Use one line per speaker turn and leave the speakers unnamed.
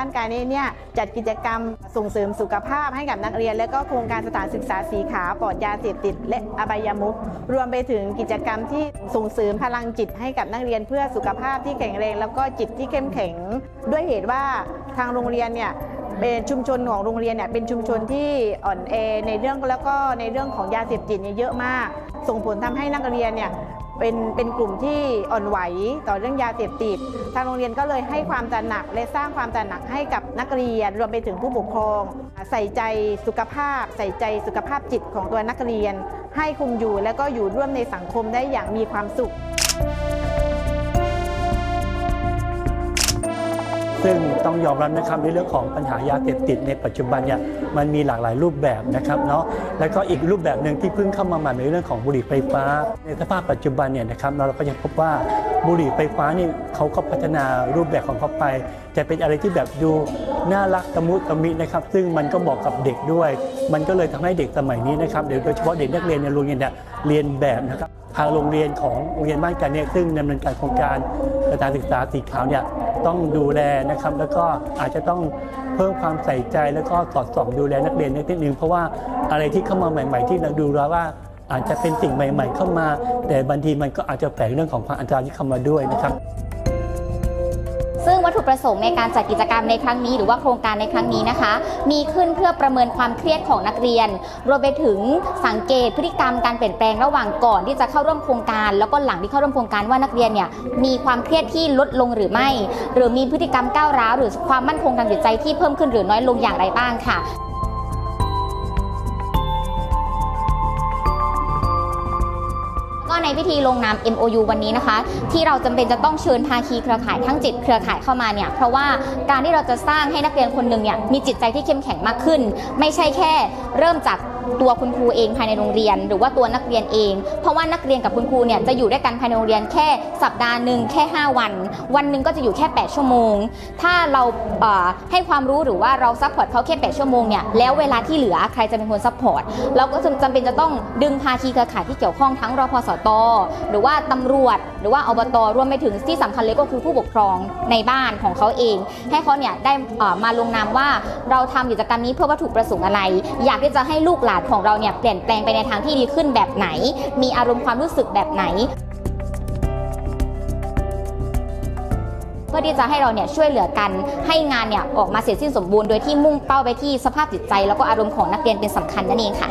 านการนี้เนี่ยจัดกิจกรรมส่งเสริมสุขภาพให้กับนักเรียน และก็โครงการสถานศึกษาสีขาวปลอดยาเสพติด และอบายมุขรวมไปถึงกิจกรรมที่ส่งเสริมพลังจิตให้กับนักเรียนเพื่อสุขภาพที่แข็งแรง แล้วก็จิตที่เข้มแข็ง ด้วยเหตุว่าทางโรงเรียนเนี่ยเป็นชุมชนของโรงเรียนเนี่ยเป็นชุมชนที่อ่อนแอในเรื่องแล้วก็ในเรื่องของยาเสพติดเนี่ยเยอะมาก ส่งผลทำให้นักเรียนเนี่ย เป็นเป็นกลุ่มที่อ่อนไหวต่อเรื่องยาเสพติด ทางโรงเรียนก็เลยให้ความจันหนัก และสร้างความจันหนักให้กับนักเรียน รวมไปถึงผู้ปกครอง ใส่ใจสุขภาพ ใส่ใจสุขภาพจิตของตัวนักเรียน ให้คุมอยู่และก็อยู่ร่วมในสังคมได้อย่างมีความสุข
ซึ่งต้องยอมรับนะครับในเรื่องของปัญหายาเสพติดในปัจจุบันเนี่ยมันมีหลากหลายรูปแบบนะครับเนาะแล้วก็อีกรูปแบบหนึ่งที่เพิ่งเข้ามาใหม่ในเรื่องของบุหรี่ไฟฟ้า ในสภาพปัจจุบันเนี่ยนะครับเราก็ยังพบว่าบุหรี่ไฟฟ้านี่เขาก็พัฒนารูปแบบของเขาไป จะเป็นอะไรที่แบบดูน่ารักตะมุตะมินะครับ ซึ่งมันก็เหมาะกับเด็กด้วย มันก็เลยทำให้เด็กสมัยนี้นะครับเดี๋ยวโดยเฉพาะเด็กนักเรียนในโรงเรียนเนี่ยเรียนแบบนะครับทางโรงเรียนของโรงเรียนบ้านกันเนี่ยซึ่งดำเนินการโครงการสถานศึกษาสีขาวเนี่ย ต้องดูแลนะครับ แล้วก็อาจจะต้องเพิ่มความใส่ใจแล้วก็สอดส่องดูแลนักเรียนนิดนึงเพราะว่าอะไรที่เข้ามาใหม่ ๆ ที่เราดูแล้วว่าอาจจะเป็นสิ่งใหม่ ๆ เข้ามา แต่บางทีมันก็อาจจะแฝงเรื่องของความอันตรายที่เข้ามาด้วยนะครับ
ประสงค์ในการจัดกิจกรรมในครั้งนี้ หรือว่าโครงการในครั้งนี้นะคะ มีขึ้นเพื่อประเมินความเครียดของนักเรียน รวมไปถึงสังเกตพฤติกรรมการเปลี่ยนแปลงระหว่างก่อนที่จะเข้าร่วมโครงการ แล้วก็หลังที่เข้าร่วมโครงการว่านักเรียนเนี่ยมีความเครียดที่ลดลงหรือไม่ หรือมีพฤติกรรมก้าวร้าวหรือความมั่นคงทางจิตใจที่เพิ่มขึ้นหรือน้อยลงอย่างไรบ้างค่ะ ในพิธีลงนาม MOU วันนี้นะคะ ที่เราจำเป็นจะต้องเชิญภาคีเครือข่ายทั้ง 7 เครือข่ายเข้ามาเนี่ยเพราะว่าการที่เราจะสร้างให้นักเรียนคนหนึ่งเนี่ยมีจิตใจที่เข้มแข็งมากขึ้น ไม่ใช่แค่เริ่มจาก ตัวคุณครูเองภายในโรงเรียน หรือว่าตัวนักเรียนเอง เพราะว่านักเรียนกับคุณครูเนี่ยจะอยู่ด้วยกันภายในโรงเรียนแค่สัปดาห์หนึ่งแค่ 5 วัน วันหนึ่งก็จะอยู่แค่ 8 ชั่วโมง ถ้าเราเให้ความรู้หรือว่าเราซัพพอร์ตเขาแค่ 8 ชั่วโมงเนี่ยแล้วเวลาที่เหลือใครจะเป็นคนซัพพอร์ตเราก็จำเป็นจะต้องดึงภาคีเครือข่ายที่เกี่ยวข้องทั้งรพสตหรือว่าตำรวจ หรือว่าอบตรวมไปถึงที่สำคัญเลยก็คือผู้ปกครองในบ้านของเขาเอง ให้เขาเนี่ยได้มาลงนามว่าเราทำกิจกรรมนี้เพื่อวัตถุประสงค์อะไร อยากที่จะให้ลูกหลานของเราเนี่ยเปลี่ยนแปลงไปในทางที่ดีขึ้นแบบไหน มีอารมณ์ความรู้สึกแบบไหนเพื่อที่จะให้เราเนี่ยช่วยเหลือกันให้งานเนี่ยออกมาเสร็จสิ้นสมบูรณ์โดยที่มุ่งเป้าไปที่สภาพจิตใจ แล้วก็อารมณ์ของนักเรียนเป็นสำคัญนั่นเองค่ะ